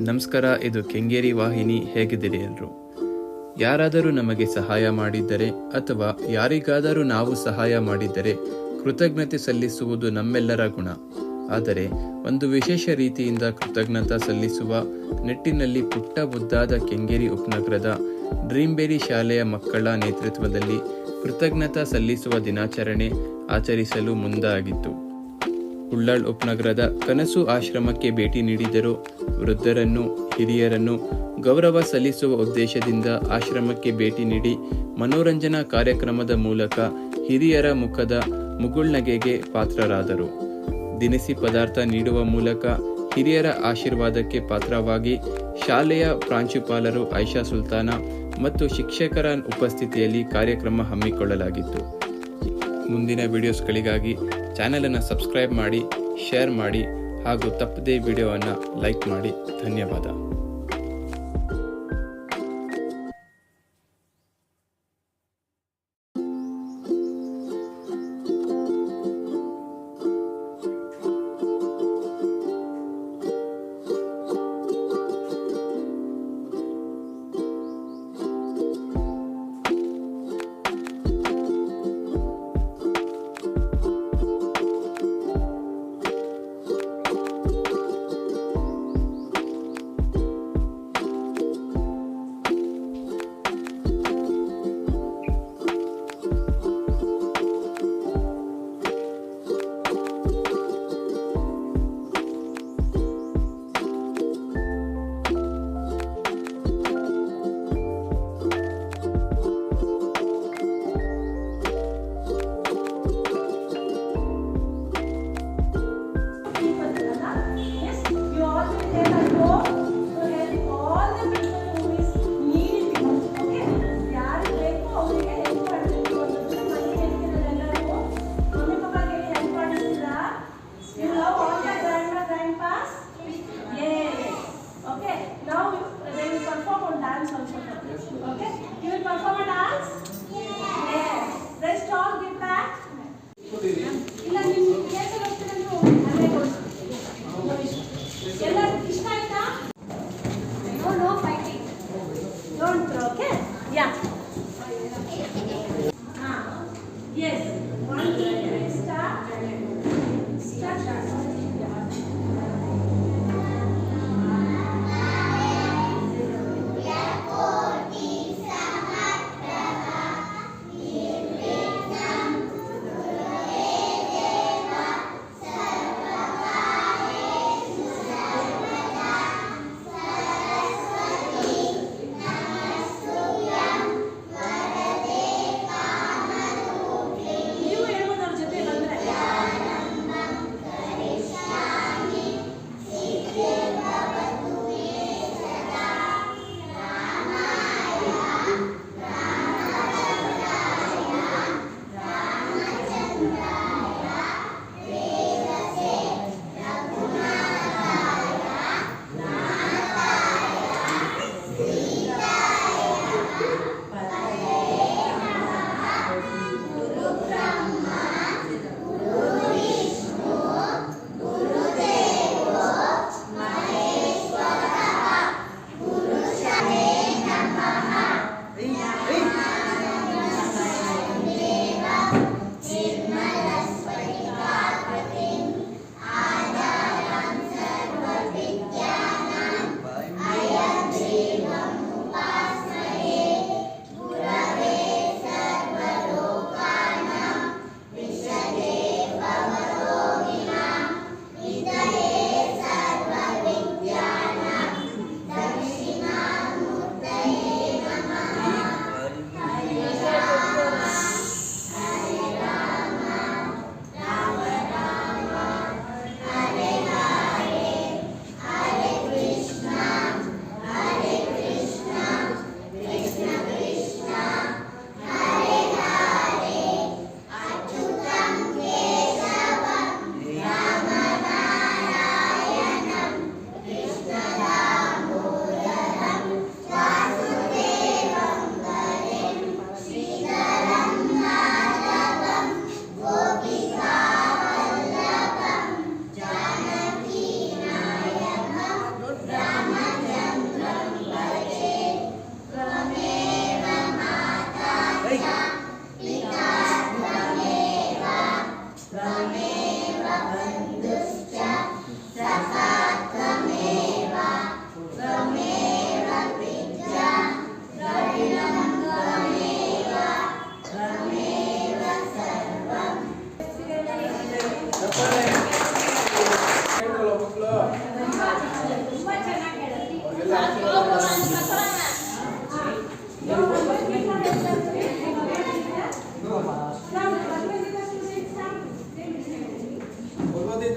ನಮಸ್ಕಾರ, ಇದು ಕೆಂಗೇರಿ ವಾಹಿನಿ. ಹೇಗಿದ್ದೀರಿ ಎಲ್ರು? ಯಾರಾದರೂ ನಮಗೆ ಸಹಾಯ ಮಾಡಿದ್ದರೆ ಅಥವಾ ಯಾರಿಗಾದರೂ ನಾವು ಸಹಾಯ ಮಾಡಿದ್ದರೆ ಕೃತಜ್ಞತೆ ಸಲ್ಲಿಸುವುದು ನಮ್ಮೆಲ್ಲರ ಗುಣ. ಆದರೆ ಒಂದು ವಿಶೇಷ ರೀತಿಯಿಂದ ಕೃತಜ್ಞತಾ ಸಲ್ಲಿಸುವ ನಿಟ್ಟಿನಲ್ಲಿ ಪುಟ್ಟ ಬುದ್ದಾದ ಕೆಂಗೇರಿ ಉಪನಗರದ ಡ್ರೀಂಬೇರಿ ಶಾಲೆಯ ಮಕ್ಕಳ ನೇತೃತ್ವದಲ್ಲಿ ಕೃತಜ್ಞತಾ ಸಲ್ಲಿಸುವ ದಿನಾಚರಣೆ ಆಚರಿಸಲು ಮುಂದಾಗಿತ್ತು. ಉಳ್ಳಾಳ್ ಉಪನಗರದ ಕನಸು ಆಶ್ರಮಕ್ಕೆ ಭೇಟಿ ನೀಡಿದರು. ವೃದ್ಧರನ್ನು, ಹಿರಿಯರನ್ನು ಗೌರವ ಸಲ್ಲಿಸುವ ಉದ್ದೇಶದಿಂದ ಆಶ್ರಮಕ್ಕೆ ಭೇಟಿ ನೀಡಿ ಮನೋರಂಜನಾ ಕಾರ್ಯಕ್ರಮದ ಮೂಲಕ ಹಿರಿಯರ ಮುಖದ ಮುಗುಳ್ನಗೆಗೆ ಪಾತ್ರರಾದರು. ದಿನಸಿ ಪದಾರ್ಥ ನೀಡುವ ಮೂಲಕ ಹಿರಿಯರ ಆಶೀರ್ವಾದಕ್ಕೆ ಪಾತ್ರವಾಗಿ ಶಾಲೆಯ ಪ್ರಾಂಶುಪಾಲರು ಐಷಾ ಸುಲ್ತಾನ ಮತ್ತು ಶಿಕ್ಷಕರ ಉಪಸ್ಥಿತಿಯಲ್ಲಿ ಕಾರ್ಯಕ್ರಮ ಹಮ್ಮಿಕೊಳ್ಳಲಾಗಿತ್ತು. ಮುಂದಿನ ವಿಡಿಯೋಸ್ಗಳಿಗಾಗಿ ಚಾನಲನ್ನು ಸಬ್ಸ್ಕ್ರೈಬ್ ಮಾಡಿ ಶೇರ್ ಮಾಡಿ ಹಾಗೂ ತಪ್ಪದೇ ವಿಡಿಯೋವನ್ನು ಲೈಕ್ ಮಾಡಿ. ಧನ್ಯವಾದ.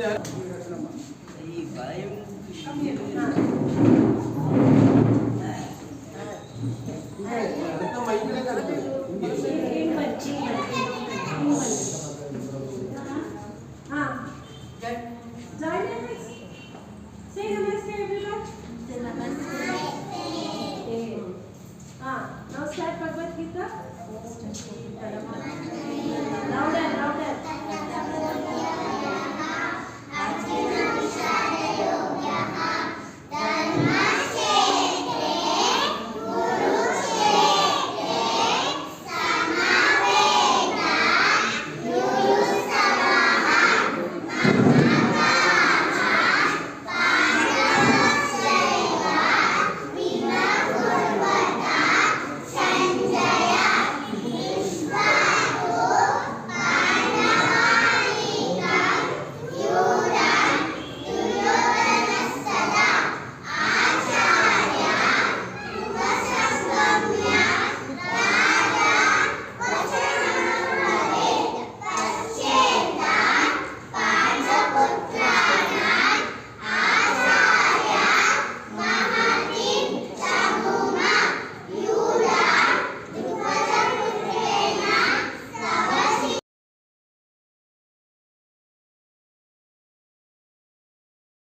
ఈ భయం Namaste, Bhagavad Gita.